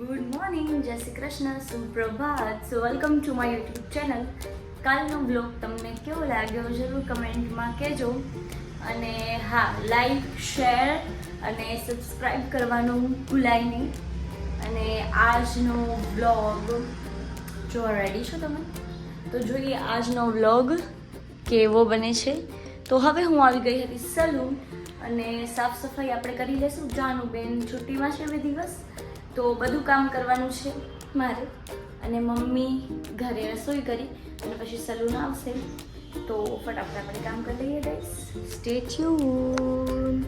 Good morning જય Shri Krishna, સુપ્રભાત. So welcome to my YouTube channel કાલનો blog તમને કેવો લાગ્યો જરૂર કમેન્ટમાં કહેજો. અને હા લાઈક શેર અને સબસ્ક્રાઈબ કરવાનું ભૂલાય નહીં. અને આજનો બ્લોગ જો રેડી છો તમે? તો જોઈએ આજનો વ્લોગ કેવો બને છે. તો હવે હું આવી ગઈ હતી સલૂન અને સાફ સફાઈ આપણે કરી લેશું. જાનું બેન છુટ્ટીમાં છે બે દિવસ. તો બધું કામ કરવાનું છે મારે. અને મમ્મી ઘરે રસોઈ કરી અને પછી સલૂન આવશે. તો ફટાફટ આપણે કામ કરી લઈએ ગાઈસ સ્ટે ટ્યુન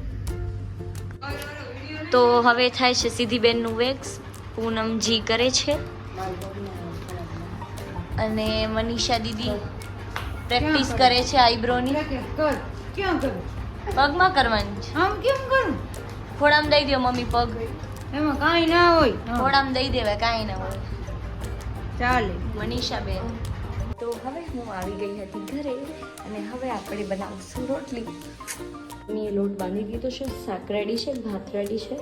તો હવે થાય છે સીધી બેનનું વેક્સ પૂનમજી કરે છે. અને મનીષા દીદી પ્રેક્ટિસ કરે છે આઈબ્રોની. પગમાં કરવાની છે. આમ કેમ કરું? થોડામ દઈ દો મમ્મી પગ. એમાં કાંઈ ના હોય. થોડામ દઈ દેવાય કાંઈ ના હોય. ચાલે. મનીષા બેન તો હવે હું આવી ગઈ હતી ઘરે અને હવે આપણે બનાવશું રોટલી. મેં લોટ બાંધી દીધો છે શાક રેડી છે ભાત રેડી છે.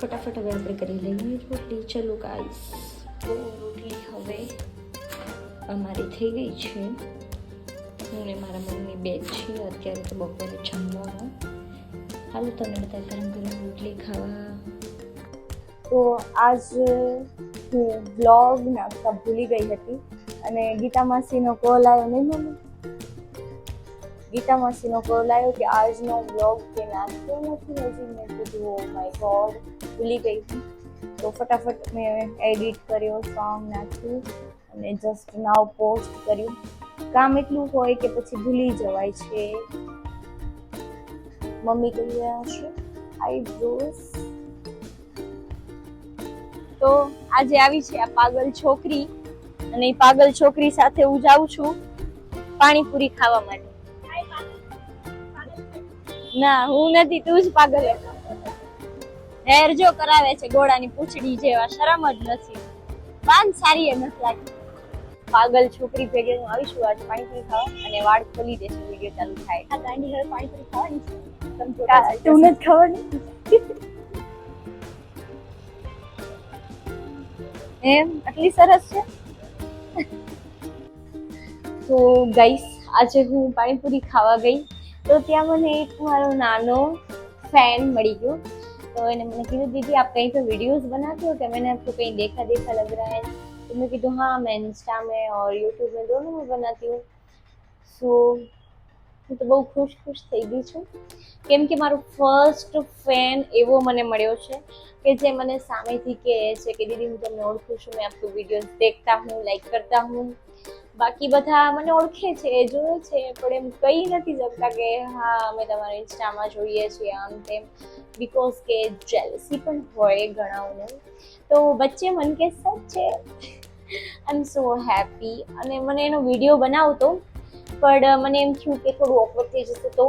ફટાફટ હવે આપણે કરી લઈએ રોટલી. ચલો ગાઈસ તો રોટલી હવે અમારી થઈ ગઈ છે. હું ને મારા મમ્મી બે જ છીએ. અત્યારે તો બપોરે જમવાનું. હાલો તમે બધા ગરમ ગરમ રોટલી ખાવા. તો આજ હું બ્લોગ નાખતા ભૂલી ગઈ હતી. અને ગીતા માસીનો કોલ આવ્યો નહીં મને ગીતા માસીનો કોલ આવ્યો કે આજનો બ્લોગ કે નાખતો નથી હજી મેં કીધું ઓ માય ગોડ ભૂલી ગઈ હતી. તો ફટાફટ મેં એડિટ કર્યો સોંગ નાખ્યું અને જસ્ટ નાવ પોસ્ટ કર્યું. કામ એટલું હોય કે પછી ભૂલી જવાય છે. મમ્મી કહી રહ્યા છે આઈ આઈબ્રોઝ તો આજે આવી છે આ પાગલ છોકરી અને એ પાગલ છોકરી સાથે હું જાઉં છું પાણીપુરી ખાવા માટે. ના હું નથી તું જ પાગલ હેર જો કરાવે છે ગોળાની પૂંછડી જેવા શરમ જ નથી. બાંધ સારી એમ નથી લાગતી. પાગલ છોકરી ભેગે હું આવીશું આજે પાણીપુરી ખાવા અને વાળ ખોલી દેશે વીડિયો ચાલુ થાય. આ ગાંડી હવે પાણીપુરી ખાવાની છે. તું નથી એમ આટલી સરસ છે તો ગાઈસ આજે હું પાણીપુરી ખાવા ગઈ તો ત્યાં મને એક મારો નાનો ફેન મળી ગયો तो इन्हें मैंने कहा दीदी आप कहीं पे वीडियोस बनाते हो क्या मैंने आपको कहीं देखा देखा लग रहा है तो मैं कहा हाँ मैं इंस्टा में और यूट्यूब में दोनों में बनाती हूँ सो હું તો બહુ ખુશ ખુશ થઈ ગઈ છું. કેમ કે મારો ફર્સ્ટ ફેન એવો મને મળ્યો છે કે જે મને સામેથી કહે છે કે દીદી, હું તમને ઓળખું છું, મેં આપકો વિડીયોઝ દેખતા હું લાઈક કરતા હું. બાકી બધા મને ઓળખે છે, એ જોવે છે, પણ એમ કહી નથી શકતા કે, હા, અમે તમારા ઇન્સ્ટામાં જોઈએ છીએ આમ તેમ. બિકોઝ કે જેલસી પણ હોય ઘણાઓને. તો વચ્ચે મન કે સચ્ચે આઈ એમ સો હેપી અને મને એનો વીડિયો બનાવતો પણ મને એમ થયું કે થોડું ઓકવર્ડ થઈ જશે તો.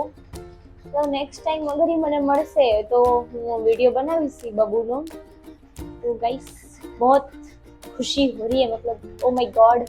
તો નેક્સ્ટ ટાઈમ અગર એ મને મળશે, તો હું વીડિયો બનાવીશ બબુનો. તો ગાઈસ બહુ ખુશી હો રહી હે, મતલબ ઓ માય ગોડ